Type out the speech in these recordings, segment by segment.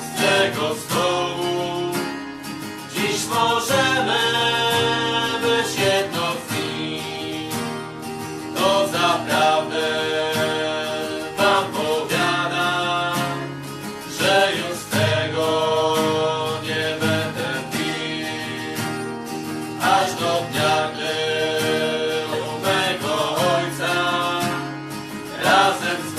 z tego stołu. Dziś możemy być jedno. To zaprawdę wam powiadam, że już tego nie będę pił, aż do dnia, gdy u mego Ojca razem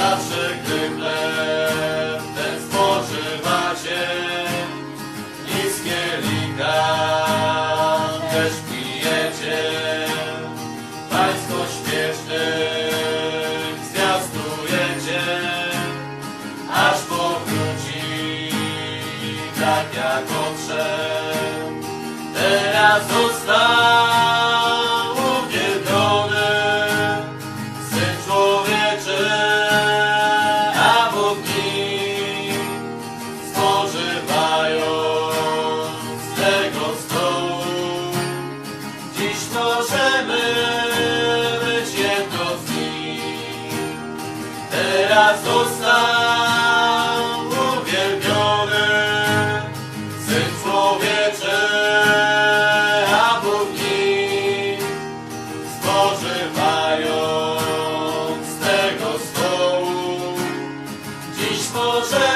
Zawsze gdy chleb ten spożywacie i z kielika też pijecie. Pańsko śpiesznych zwiastujecie, aż powróci tak jak odszedł. Teraz został został uwielbiony Syn a Bóg nim Spożywając tego stołu. Dziś może